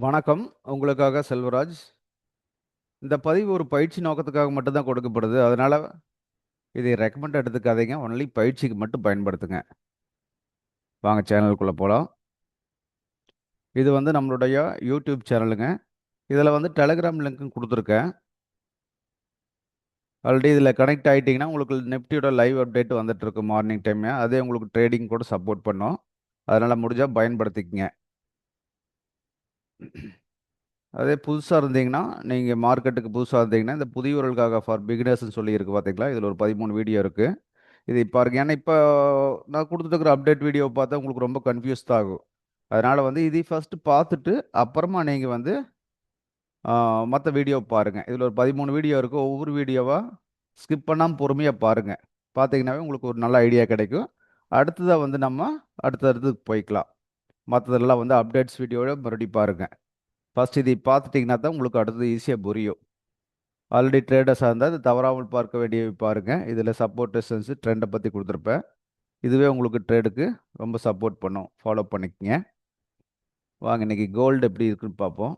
வணக்கம். உங்களுக்காக செல்வராஜ். இந்த பதிவு ஒரு பயிற்சி நோக்கத்துக்காக மட்டும்தான் கொடுக்கப்படுது. அதனால் இதை ரெக்கமெண்ட் எடுத்துக்காதீங்க. ஒன்லி பயிற்சிக்கு மட்டும் பயன்படுத்துங்க. வாங்க சேனலுக்குள்ளே போகலாம் இது வந்து நம்மளுடைய யூடியூப் சேனலுங்க. இதில் வந்து டெலகிராம் லிங்க்கும் கொடுத்துருக்கேன் ஆல்ரெடி இதில் கனெக்ட் ஆகிட்டிங்கன்னா உங்களுக்கு நிஃப்டியோட லைவ் அப்டேட் வந்துட்டுருக்கு மார்னிங் டைமே அதே உங்களுக்கு ட்ரேடிங் கூட சப்போர்ட் பண்ணும். அதனால் முடிஞ்சால் பயன்படுத்திக்கங்க. அதே புதுசாக இருந்தீங்கன்னா, நீங்கள் மார்க்கெட்டுக்கு புதுசாக இருந்தீங்கன்னா, இந்த புதியவர்களுக்காக ஃபார் பிகினர்ஸ்ன்னு சொல்லி இருக்குது பார்த்தீங்களா? இதில் ஒரு 13 வீடியோ இருக்குது இது இப்போ பாருங்க. ஏன்னா, இப்போ நான் குடுத்துட்டு அப்டேட் வீடியோ பார்த்தா உங்களுக்கு ரொம்ப கன்ஃப்யூஸ் ஆகும். அதனால் வந்து இதை ஃபஸ்ட்டு பார்த்துட்டு, அப்புறமா நீங்கள் வந்து மற்ற வீடியோ பாருங்கள் இதில் ஒரு 13 வீடியோ இருக்குது ஒவ்வொரு வீடியோவாக ஸ்கிப் பண்ணாமல் பொறுமையாக பாருங்கள் பார்த்தீங்கன்னாவே உங்களுக்கு ஒரு நல்ல ஐடியா கிடைக்கும். அடுத்ததாக வந்து நம்ம அடுத்தடுத்து போய்க்கலாம். மற்றதெல்லாம் வந்து அப்டேட்ஸ் வீடியோவ மறுபடியும் பாருங்கள் ஃபஸ்ட் இதை பார்த்துட்டிங்கன்னா தான் உங்களுக்கு அடுத்தது ஈஸியாக புரியும். ஆல்ரெடி ட்ரேடர்ஸாக இருந்தால் இத தவறாமல் பார்க்க வேண்டியவை பாருங்கள் இதில் சப்போர்ட், டிஸ்டன்ஸு ட்ரெண்டை பற்றி கொடுத்துருப்பேன் இதுவே உங்களுக்கு ட்ரேடுக்கு ரொம்ப சப்போர்ட் பண்ணும். ஃபாலோ பண்ணிக்கங்க. வாங்க இன்னைக்கு கோல்டு எப்படி இருக்குன்னு பார்ப்போம்.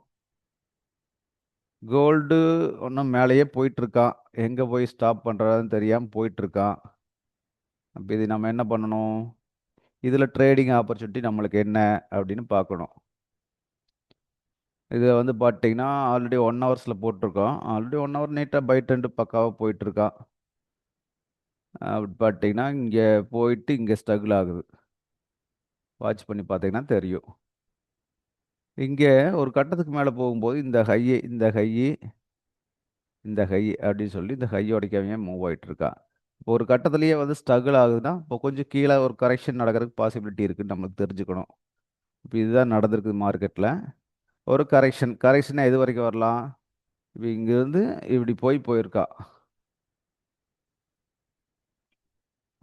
கோல்டு ஒன்றும் மேலேயே போயிட்டுருக்கான். எங்கே போய் ஸ்டாப் பண்ணுறதுன்னு தெரியாமல் போயிட்டுருக்கான். அப்போ இது நம்ம என்ன பண்ணணும்? இதில் ட்ரேடிங் ஆப்பர்ச்சுனிட்டி நம்மளுக்கு என்ன அப்படின்னு பார்க்கணும். இதில் வந்து பார்த்தீங்கன்னா, ஆல்ரெடி 1 ஹவர்ஸ்ல போட்டுருக்கோம். ஆல்ரெடி ஒன் ஹவர் நீட்டாக பை ட்ரெண்டு பக்காவாக போயிட்டுருக்கான். அப்படி பார்த்தீங்கன்னா, இங்கே போயிட்டு இங்கே ஸ்ட்ரகிள் ஆகுது. வாட்ச் பண்ணி பார்த்தீங்கன்னா தெரியும். இங்கே ஒரு கட்டத்துக்கு மேலே போகும்போது இந்த ஹையை இந்த ஹையி, இந்த ஹை அப்படின்னு சொல்லி இந்த ஹையை உடைக்காமையே மூவ் ஆகிட்டுருக்கான் இப்போ ஒரு கட்டத்துலேயே வந்து ஸ்ட்ரகிள் ஆகுதுன்னா, இப்போ கொஞ்சம் கீழே ஒரு கரெக்ஷன் நடக்கிறதுக்கு பாசிபிலிட்டி இருக்குன்னு நமக்கு தெரிஞ்சுக்கணும். இப்போ இதுதான் நடந்திருக்குது மார்க்கெட்டில் ஒரு கரெக்ஷன். கரெக்ஷன்னா எது வரைக்கும் வரலாம்? இப்போ இங்கேருந்து இப்படி போய் போயிருக்கா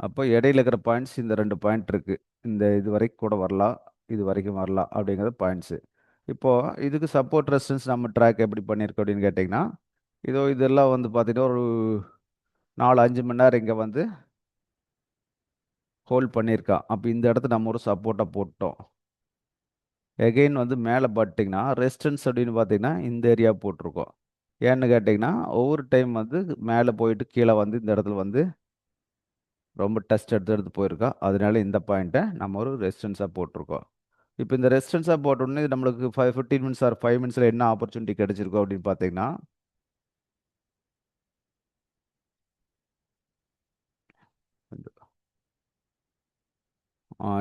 அப்போ இடையில இருக்கிற பாயிண்ட்ஸ் இந்த ரெண்டு பாயிண்ட் இருக்குது இந்த இது வரைக்கும் கூட வரலாம். இது வரைக்கும் வரலாம் அப்படிங்கிறது பாயிண்ட்ஸு. இப்போ இதுக்கு சப்போர்ட், ரெசிஸ்டன்ஸ் நம்ம ட்ராக் எப்படி பண்ணியிருக்கோம் அப்படின்னு கேட்டிங்கன்னா இதோ இதெல்லாம் வந்து பார்த்தீங்கன்னா, ஒரு 4, 5 மணி நேரம் இங்கே வந்து ஹோல்ட் பண்ணியிருக்கான். அப்போ இந்த இடத்துல நம்ம ஒரு சப்போர்ட்டை போட்டோம். எகைன் வந்து மேலே பார்த்தீங்கன்னா, ரெசிஸ்டன்ஸ் அப்படின்னு பார்த்தீங்கன்னா, இந்த ஏரியா போட்டிருக்கோம் ஏன்னு கேட்டிங்கன்னா ஒவ்வொரு டைம் வந்து மேலே போயிட்டு கீழே வந்து இந்த இடத்துல வந்து ரொம்ப டெஸ்ட் எடுத்து எடுத்து போயிருக்கான். அதனால இந்த பாயிண்ட்டை நம்ம ஒரு ரெஸ்டன்ஸாக போட்டிருக்கோம் இப்போ இந்த ரெஸ்டன்ஸாக போட்டோடனே நம்மளுக்கு 5 15 மினிட்ஸ் ஆர் ஃபைவ் மினிட்ஸில் என்ன ஆப்பர்ச்சுனிட்டி கிடைச்சிருக்கும் அப்படின்னு பார்த்தீங்கன்னா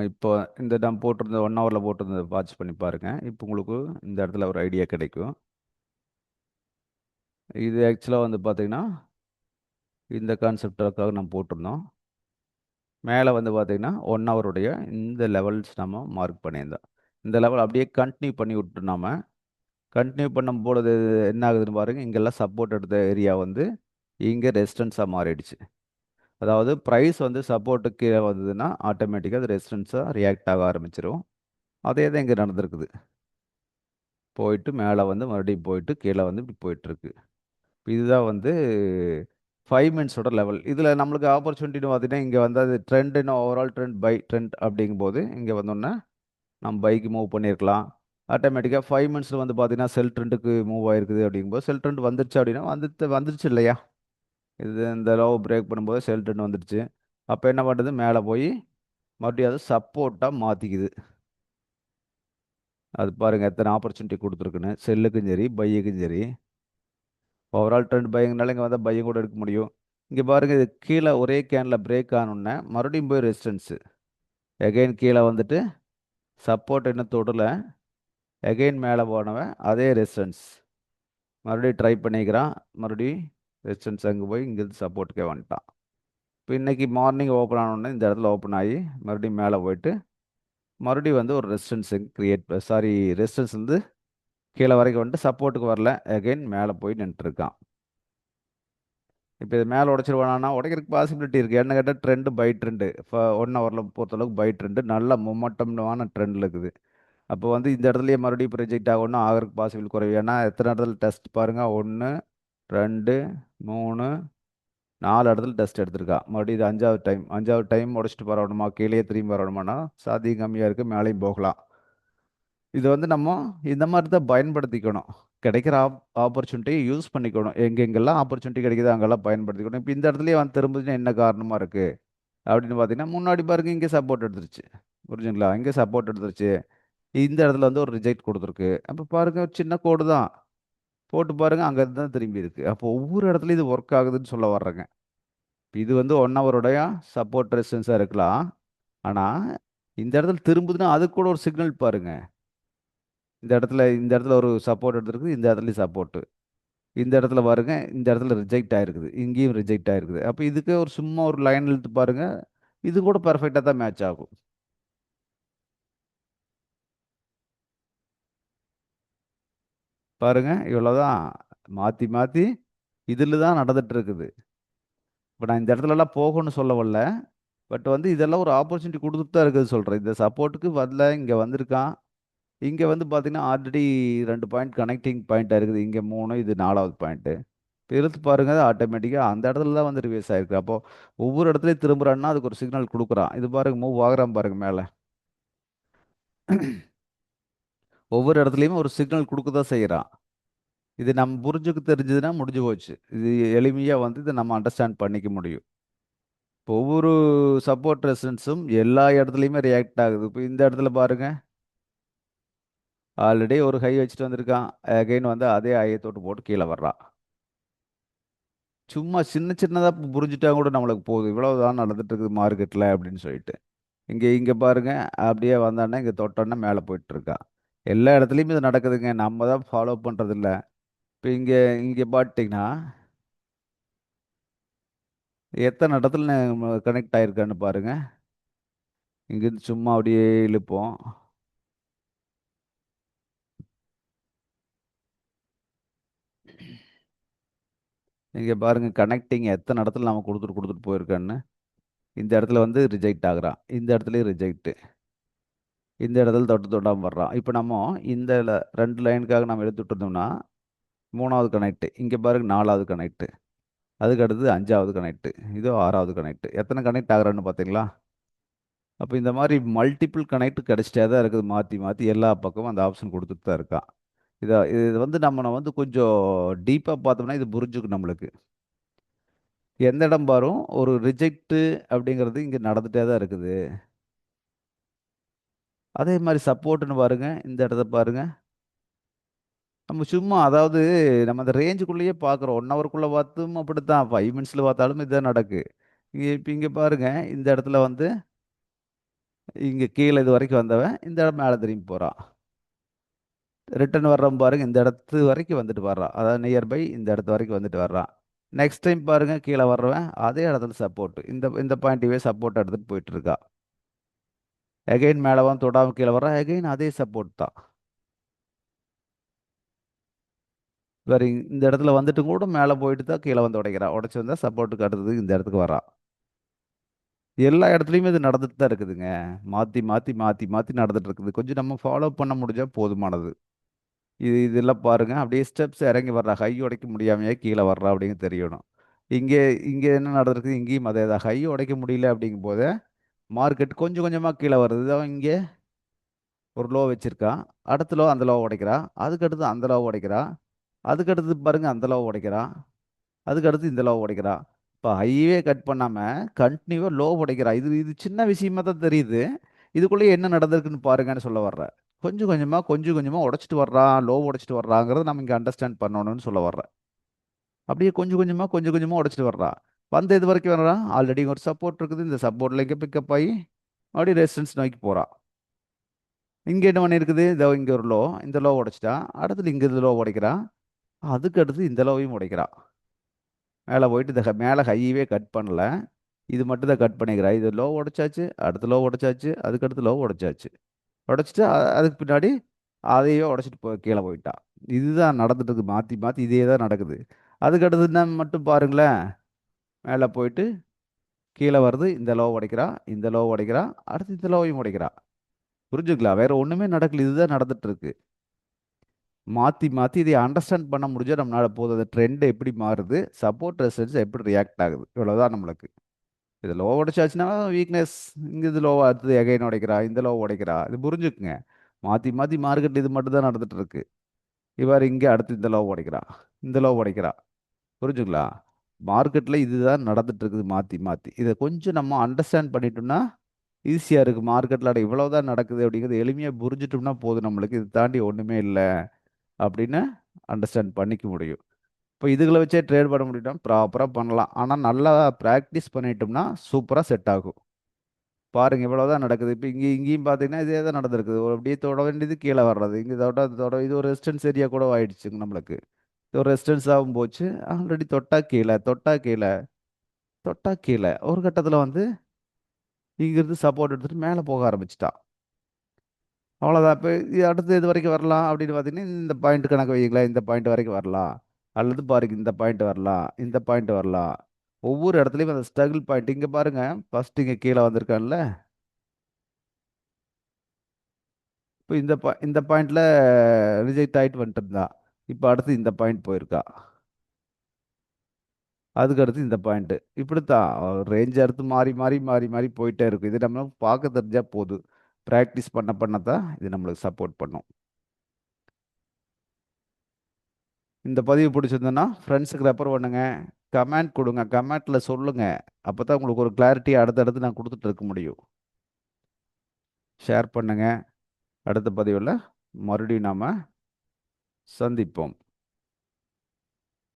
இப்போ இந்த நான் போட்டிருந்த ஒன் ஹவரில் போட்டிருந்த வாட்ச் பண்ணி பாருங்க. இப்போ உங்களுக்கு இந்த இடத்துல ஒரு ஐடியா கிடைக்கும். இது ஆக்சுவலாக வந்து பார்த்தீங்கன்னா, இந்த கான்செப்டுக்காக நம்ம போட்டிருந்தோம். மேலே வந்து பார்த்தீங்கன்னா, ஒன் ஹவருடைய இந்த லெவல்ஸ் நம்ம மார்க் பண்ணியிருந்தோம். இந்த லெவல் அப்படியே கண்டினியூ பண்ணி விட்டோம் கண்டினியூ பண்ண பண்ணும்பொழுது என்ன ஆகுதுன்னு பாருங்கள் இங்கெல்லாம் சப்போர்ட் எடுத்த ஏரியா வந்து இங்கே ரெசிஸ்டன்ஸா மாறிடுச்சு. அதாவது ப்ரைஸ் வந்து சப்போர்ட்டுக்கு கீழே வந்ததுன்னா, ஆட்டோமேட்டிக்காக அது ரெசிஸ்டன்ஸாக ரியாக்ட் ஆக ஆரம்பிச்சிடும் அதே தான் இங்கே நடந்திருக்குது. போயிட்டு மேலே வந்து மறுபடியும் போயிட்டு கீழே வந்து இப்படி போயிட்டுருக்கு. இதுதான் வந்து ஃபைவ் மினிட்ஸோட லெவல். இதில் நம்மளுக்கு ஆப்பர்ச்சுனிட்டின்னு பார்த்தீங்கன்னா, இங்கே வந்து அது ட்ரெண்ட்ன்னு ஓவரால் ட்ரெண்ட் பை ட்ரெண்ட் அப்படிங்கும்போது, இங்கே வந்தோன்னே நம்ம பைக்கு மூவ் பண்ணியிருக்கலாம். ஆட்டோமேட்டிக்காக ஃபைவ் மினிட்ஸில் வந்து பார்த்தீங்கன்னா, செல் ட்ரெண்டுக்கு மூவ் ஆயிருக்குது அப்படிங்கும்போது, செல் ட்ரெண்ட் வந்துருச்சு அப்படின்னா, வந்துட்டு வந்துருச்சு இல்லையா? இது இந்த லோவ பிரேக் பண்ணும்போது செல் வந்துடுச்சு அப்போ என்ன பண்ணுறது மேலே போய் மறுபடியும் அது சப்போர்ட்டாக மாற்றிக்குது அது பாருங்கள் எத்தனை ஆப்பர்ச்சுனிட்டி கொடுத்துருக்குன்னு செல்லுக்கும் சரி, பையக்கும் சரி. ஓவரால் ட்ரெண்ட் பையங்கனால இங்கே வந்தால் பையன் கூட எடுக்க முடியும். இங்கே பாருங்கள் இது கீழே ஒரே கேனில் பிரேக் ஆனோன்னே மறுபடியும் போய் ரெசிஸ்டன்ஸு எகைன் கீழே வந்துட்டு சப்போர்ட் இன்னும் தொடல. எகைன் மேலே போனவன் அதே ரெசிஸ்டன்ஸ். மறுபடியும் ட்ரை பண்ணிக்கிறான். மறுபடியும் ரெசிடென்ஸ் அங்கே போய் இங்கேருந்து சப்போர்ட்டுக்கே வந்துட்டான். இப்போ இன்னைக்கு மார்னிங் ஓப்பன் ஆனோடனே இந்த இடத்துல ஓப்பன் ஆகி மறுபடியும் மேலே போயிட்டு, மறுபடியும் வந்து ஒரு ரெசிஸ்டன்ஸ் கிரியேட் சாரி ரெசிஸ்டன்ஸ் வந்து கீழே வரைக்கும் வந்துட்டு சப்போர்ட்டுக்கு வரல. அகெயின் மேலே போய் நின்னுட்டுருக்கான். இப்போ இது மேலே உடச்சிருவானா உடைக்கிறதுக்கு பாசிபிலிட்டி இருக்குது என்ன கேட்டால் ட்ரெண்டு பை ட்ரெண்டு இப்போ ஒன் ஹவரில் பொறுத்தளவுக்கு பை ட்ரெண்டு நல்ல மொமெண்டமான ட்ரெண்டில் இருக்குது. அப்போ வந்து இந்த இடத்துலயே மறுபடியும் ப்ரொஜெக்ட் ஆகணும் ஆகிறதுக்கு பாசிபிள் குறைவு. ஏன்னா எத்தனை இடத்துல டெஸ்ட் பாருங்கள் ஒன்று 2, 3, 4 இடத்துல டெஸ்ட் எடுத்திருக்கா. மறுபடியும் இது அஞ்சாவது டைம். அஞ்சாவது டைம் உடைச்சிட்டு வரணுமா? கீழே திரும்பி வரணுமானா சாத்தியம் கம்மியாக இருக்குது மேலேயும் போகலாம். இது வந்து நம்ம இந்த மாதிரி தான் பயன்படுத்திக்கணும். கிடைக்கிற ஆப் ஆப்பர்ச்சுனிட்டியை யூஸ் பண்ணிக்கணும். எங்கெங்கெல்லாம் ஆப்பர்ச்சுனிட்டி கிடைக்குதோ அங்கெல்லாம் பயன்படுத்திக்கணும். இப்போ இந்த இடத்துலயே வந்து திரும்புதுன்னா என்ன காரணமாக இருக்குது அப்படின்னு பார்த்தீங்கன்னா முன்னாடி பாருங்க இங்கே சப்போர்ட் எடுத்துருச்சு. புரிஞ்சுங்களா? இங்கே சப்போர்ட் எடுத்துருச்சு. இந்த இடத்துல வந்து ஒரு ரிஜெக்ட் கொடுத்துருக்கு. அப்போ பாருங்க ஒரு சின்ன கோடு தான். போட்டு பாருங்க அங்கே தான் திரும்பி இருக்குது அப்போ ஒவ்வொரு இடத்துலையும் இது ஒர்க் ஆகுதுன்னு சொல்ல வர்றேங்க. இது வந்து ஒன் ஹவருடைய சப்போர்ட் ரெசிஸ்டன்ஸாக இருக்கலாம். ஆனால் இந்த இடத்துல திரும்புதுன்னா அதுக்கு கூட ஒரு சிக்னல் பாருங்க. இந்த இடத்துல இந்த இடத்துல ஒரு சப்போர்ட் எடுத்துருக்குது இந்த இடத்துலையும் சப்போர்ட்டு இந்த இடத்துல பாருங்க இந்த இடத்துல ரிஜெக்ட் ஆகிருக்குது இங்கேயும் ரிஜெக்ட் ஆகிருக்குது அப்போ இதுக்கு ஒரு சும்மா ஒரு லைன் இழுத்து பாருங்கள் இது கூட பர்ஃபெக்டாக தான் மேட்ச் ஆகும். பாருங்க இவ்வளோதான் மாற்றி மாற்றி இதில் தான் நடந்துட்டு இருக்குது இப்போ நான் இந்த இடத்துலலாம் போகணும்னு சொல்ல வரல. பட் வந்து இதெல்லாம் ஒரு ஆப்பர்ச்சுனிட்டி கொடுத்துட்டு தான் இருக்குது சொல்கிறேன் இந்த சப்போர்ட்டுக்கு வரல இங்கே வந்திருக்கான். இங்கே வந்து பார்த்தீங்கன்னா ஆல்ரெடி ரெண்டு பாயிண்ட் கனெக்டிங் பாயிண்ட்டாக இருக்குது. இங்கே மூணு இது நாலாவது பாயிண்ட்டு இப்போ இழுத்து பாருங்க ஆட்டோமேட்டிக்காக அந்த இடத்துல தான் வந்து ரிவேஸ் ஆயிருக்கு. அப்போது ஒவ்வொரு இடத்துலையும் திரும்புகிறான்னா அதுக்கு ஒரு சிக்னல் கொடுக்குறான். இது பாருங்க மூவ் ஆகிறான் பாருங்க மேலே. ஒவ்வொரு இடத்துலையுமே ஒரு சிக்னல் கொடுக்க தான் செய்கிறான் இது நம்ம புரிஞ்சுக்க தெரிஞ்சதுன்னா முடிஞ்சு போச்சு. இது எளிமையாக வந்து இதை நம்ம அண்டர்ஸ்டாண்ட் பண்ணிக்க முடியும். இப்போ ஒவ்வொரு சப்போர்ட் ரெசன்ஸும் எல்லா இடத்துலையுமே ரியாக்ட் ஆகுது. இப்போ இந்த இடத்துல பாருங்கள் ஆல்ரெடி ஒரு ஹை வச்சுட்டு வந்திருக்கான். அகைன் வந்து அதே ஹையை தொட்டு போட்டு கீழே வர்றான். சும்மா சின்ன சின்னதாக புரிஞ்சுட்டா கூட நம்மளுக்கு போதும். இவ்வளவுதான் நடந்துட்டு இருக்குது மார்க்கெட்டில் அப்படின்னு சொல்லிட்டு. இங்கே இங்கே பாருங்க. அப்படியே வந்தானே இங்கே தொட்டோன்னே மேலே போயிட்டுருக்கான் எல்லா இடத்துலையுமே இது நடக்குதுங்க. நம்ம தான் ஃபாலோ பண்ணுறதில்ல இப்போ இங்கே இங்கே பார்த்திங்கன்னா எத்தனை இடத்துல கனெக்ட் ஆகிருக்கான்னு பாருங்கள் இங்கேருந்து சும்மா அப்படியே இழுப்போம். நீங்கள் பாருங்க கனெக்டிங் எத்தனை இடத்துல நம்ம கொடுத்துட்டு கொடுத்துட்டு போயிருக்கான்னு. இந்த இடத்துல வந்து ரிஜெக்ட் ஆகுறான். இந்த இடத்துலையும் ரிஜெக்ட்டு இந்த இடத்துல தொட்டு தொட்டாமல் வர்றான் இப்போ நம்ம இந்த ரெண்டு லைனுக்காக நம்ம எடுத்துட்டு இருந்தோம்னா மூணாவது கனெக்ட் இங்கே பாருங்க நாலாவது கனெக்ட் அதுக்கு அடுத்தது அஞ்சாவது கனெக்ட் இதோ ஆறாவது கனெக்ட் எத்தனை கனெக்ட் ஆகிறான்னு பார்த்தீங்களா அப்போ இந்த மாதிரி மல்டிபிள் கனெக்ட் கிடச்சிட்டே தான் இருக்குது. மாற்றி மாற்றி எல்லா பக்கமும் அந்த ஆப்ஷன் கொடுத்துட்டு தான் இருக்கான் இதை இது வந்து நம்ம வந்து கொஞ்சம் டீப்பாக பார்த்தோம்னா இது புரிஞ்சுக்கும் நம்மளுக்கு. எந்த இடம் பாரும்? ஒரு ரிஜெக்ட்டு அப்படிங்கிறது இங்கே நடந்துகிட்டே தான் இருக்குது. அதே மாதிரி சப்போர்ட்டுன்னு பாருங்க இந்த இடத்த பாருங்க. நம்ம சும்மா அதாவது நம்ம அந்த ரேஞ்சுக்குள்ளேயே பார்க்குறோம் ஒன் ஹவருக்குள்ளே பார்த்தும் அப்படி தான் ஃபைவ் மினிட்ஸில் பார்த்தாலும் இதுதான் நடக்கு. இங்கே இப்போ இங்கே பாருங்கள் இந்த இடத்துல வந்து இங்கே கீழே இது வரைக்கும் வந்தவன் இந்த இடம் மேலே திரும்பி போகிறான் ரிட்டர்ன் வர்றவன் பாருங்க இந்த இடத்து வரைக்கும் வந்துட்டு வர்றான். அதாவது நியர்பை இந்த இடத்து வரைக்கும் வந்துட்டு வர்றான். நெக்ஸ்ட் டைம் பாருங்க கீழே வர்றவன் அதே இடத்துல சப்போர்ட் இந்த இந்த பாயிண்ட்வே சப்போர்ட் எடுத்துகிட்டு போயிட்டுருக்கான் இருக்கா எகைன் மேலே வந்து தொடாமல் கீழே வர்றான் அகைன் அதே சப்போர்ட் தான். வேறு இந்த இடத்துல வந்துட்டு கூட மேலே போயிட்டு தான் கீழே வந்து உடைக்கிறான் உடைச்சி வந்தால் சப்போர்ட்டுக்கு அடுத்தது இந்த இடத்துக்கு வரான் எல்லா இடத்துலையுமே இது நடந்துட்டு தான் இருக்குதுங்க. மாற்றி மாற்றி மாற்றி மாற்றி நடந்துட்டு இருக்குது. கொஞ்சம் நம்ம ஃபாலோ பண்ண முடிஞ்சால் போதுமானது. இது இதெல்லாம் பாருங்க. அப்படியே ஸ்டெப்ஸ் இறங்கி வர்றா. ஹை உடைக்க முடியாமையே கீழே வர்றா அப்படின்னு தெரியணும். இங்கே இங்கே என்ன நடந்திருக்குது? இங்கேயும் அதே தான் ஹை உடைக்க முடியல அப்படிங்கும் போதே மார்க்கெட் கொஞ்சம் கொஞ்சமாக கீழே வருது. தான் இங்கே ஒரு லோ வச்சுருக்கான் அடுத்த லோ அந்த லோ உடைக்கிறான் அதுக்கு அடுத்து அந்த லோ உடைக்கிறா. அதுக்கு பாருங்கள் அந்த லோ உடைக்கிறா. அதுக்கடுத்து இந்த லோ உடைக்கிறா. இப்போ ஹைவே கட் பண்ணாமல் கண்டினியூவாக லோ உடைக்கிறான் இது இது சின்ன விஷயமா தான் தெரியுது. இதுக்குள்ளேயே என்ன நடந்திருக்குன்னு பாருங்கன்னு சொல்ல வர்றேன் கொஞ்சம் கொஞ்சமாக கொஞ்சம் கொஞ்சமாக உடைச்சிட்டு வர்றான் லோ உடச்சிட்டு வர்றாங்கிறத நம்ம இங்கே அண்டர்ஸ்டாண்ட் பண்ணணும்னு சொல்ல வர்றேன் அப்படியே கொஞ்சம் கொஞ்சமாக கொஞ்சம் கொஞ்சமாக உடச்சிட்டு வர்றான் வந்து இது வரைக்கும் வர்றான் ஆல்ரெடி ஒரு சப்போர்ட் இருக்குது. இந்த சப்போர்ட்டில் இங்கே பிக்கப் ஆகி மறுபடியும் ரெசிஸ்டன்ஸ் நோக்கி போகிறான் இங்கே என்ன பண்ணியிருக்குது? இதோ இங்கே ஒரு லோ இந்த லோ உடைச்சிட்டான் அடுத்தது இங்கே இந்த லோ உடைக்கிறான் அதுக்கு அடுத்து இந்த லோவையும் உடைக்கிறான் மேலே போயிட்டு இந்த மேலே ஹைவே கட் பண்ணல. இது மட்டும் தான் கட் பண்ணிக்கிறா. இது லோ உடைச்சாச்சு. அடுத்த லோ உடைச்சாச்சு. அதுக்கடுத்து லோ உடைச்சாச்சு. உடைச்சிட்டு அதுக்கு பின்னாடி அதையே உடச்சிட்டு போ கீழே போயிட்டான் இதுதான் நடந்துட்டு இருக்கு. மாற்றி மாற்றி இதே தான் நடக்குது அதுக்கடுத்து என்ன மட்டும் பாருங்களேன். மேலே போயிட்டு கீழே வருது இந்த லோ உடைக்கிறா இந்த லோ உடைக்கிறா அடுத்து இந்த லோவையும் உடைக்கிறா. புரிஞ்சுக்கலாம் வேற ஒன்றுமே நடக்கல. இதுதான் நடந்துட்டு இருக்கு மாற்றி மாற்றி இதை அண்டர்ஸ்டாண்ட் பண்ண முடிஞ்சால் நம்மளால் போதும். அந்த ட்ரெண்டு எப்படி மாறுது? சப்போர்ட் ரெசன்ஸ் எப்படி ரியாக்ட் ஆகுது? இவ்வளோதான் நம்மளுக்கு. இது லோ உடைச்சாச்சுன்னா வீக்னஸ் இங்கே இது லோவாக அடுத்தது எகைன் உடைக்கிறா இந்த லோ உடைக்கிறா. இது புரிஞ்சுக்குங்க. மாற்றி மாற்றி மார்க்கெட் இது மட்டும் தான் நடந்துட்டு இருக்கு இவர் இங்கே அடுத்து இந்த லோ உடைக்கிறா. இந்த லோ உடைக்கிறா. புரிஞ்சுங்களா மார்க்கெட்டில் இதுதான் நடந்துட்டு இருக்குது மாற்றி மாற்றி இதை கொஞ்சம் நம்ம அண்டர்ஸ்டாண்ட் பண்ணிட்டோம்னா ஈஸியாக இருக்குது மார்க்கெட்டில் அட இவ்வளோ தான் நடக்குது அப்படிங்கிறது எளிமையாக புரிஞ்சிட்டோம்னா போதும் நம்மளுக்கு. இது தாண்டி ஒன்றுமே இல்லை அப்படின்னு அண்டர்ஸ்டாண்ட் பண்ணிக்க முடியும். இப்போ இதுகளை வச்சே ட்ரேட் பண்ண முடியும்னா ப்ராப்பராக பண்ணலாம். ஆனால் நல்லா ப்ராக்டிஸ் பண்ணிட்டோம்னா சூப்பராக செட் ஆகும். பாருங்க இவ்வளோ தான் நடக்குது. இப்போ இங்கே இங்கேயும் பார்த்தீங்கன்னா இதே தான் நடந்திருக்குது. அப்படியே தொட வேண்டியது கீழே வர்றது. இங்கே தொட தொட இது ஒரு ரெசிஸ்டன்ஸ் ஏரியா கூட ஆயிடுச்சுங்க நம்மளுக்கு. ஒரு ரெசிஸ்டன்ஸ் ஆகும் போச்சு. ஆல்ரெடி தொட்டா கீழே தொட்டா கீழே தொட்டா கீழே. ஒரு கட்டத்தில் வந்து இங்கிருந்து சப்போர்ட் எடுத்துகிட்டு மேலே போக ஆரம்பிச்சிட்டான் அவ்வளோதான் இப்போ அடுத்து இது வரைக்கும் வரலாம் அப்படின்னு பார்த்தீங்கன்னா இந்த பாயிண்ட் கணக்கு வைங்களேன் இந்த பாயிண்ட் வரைக்கும் வரலாம். அல்லது பாருங்க இந்த பாயிண்ட் வரலாம் இந்த பாயிண்ட் வரலாம். ஒவ்வொரு இடத்துலையும் அந்த ஸ்ட்ரகிள் பாயிண்ட் இங்கே பாருங்க ஃபஸ்ட் இங்கே கீழே வந்திருக்கான்ல. இப்போ இந்த பா இந்த பாயிண்ட்டில் ரிஜெக்ட் ஆகிட்டு வந்துட்டு இருந்தான் இப்போ அடுத்து இந்த பாயிண்ட் போயிருக்கா? அதுக்கு அடுத்து இந்த இப்படி இப்படித்தான். ரேஞ்ச் அடுத்து மாறி மாறி மாறி மாறி போயிட்டே இருக்கும். இது நம்ம பார்க்க தெரிஞ்சால் போதும். ப்ராக்டிஸ் பண்ண பண்ண தான் இது நம்மளுக்கு சப்போர்ட் பண்ணும். இந்த பதிவு பிடிச்சிருந்ததுன்னா ஃப்ரெண்ட்ஸுக்கு ரெஃபர் பண்ணுங்க. கமெண்ட் கொடுங்க. கமெண்ட்டில் சொல்லுங்க. அப்போ தான் உங்களுக்கு ஒரு கிளாரிட்டி அடுத்தடுத்து நான் கொடுத்துட்டு இருக்க முடியும். ஷேர் பண்ணுங்கள் அடுத்த பதிவில் மறுபடியும் நாம் சந்திப்போம்.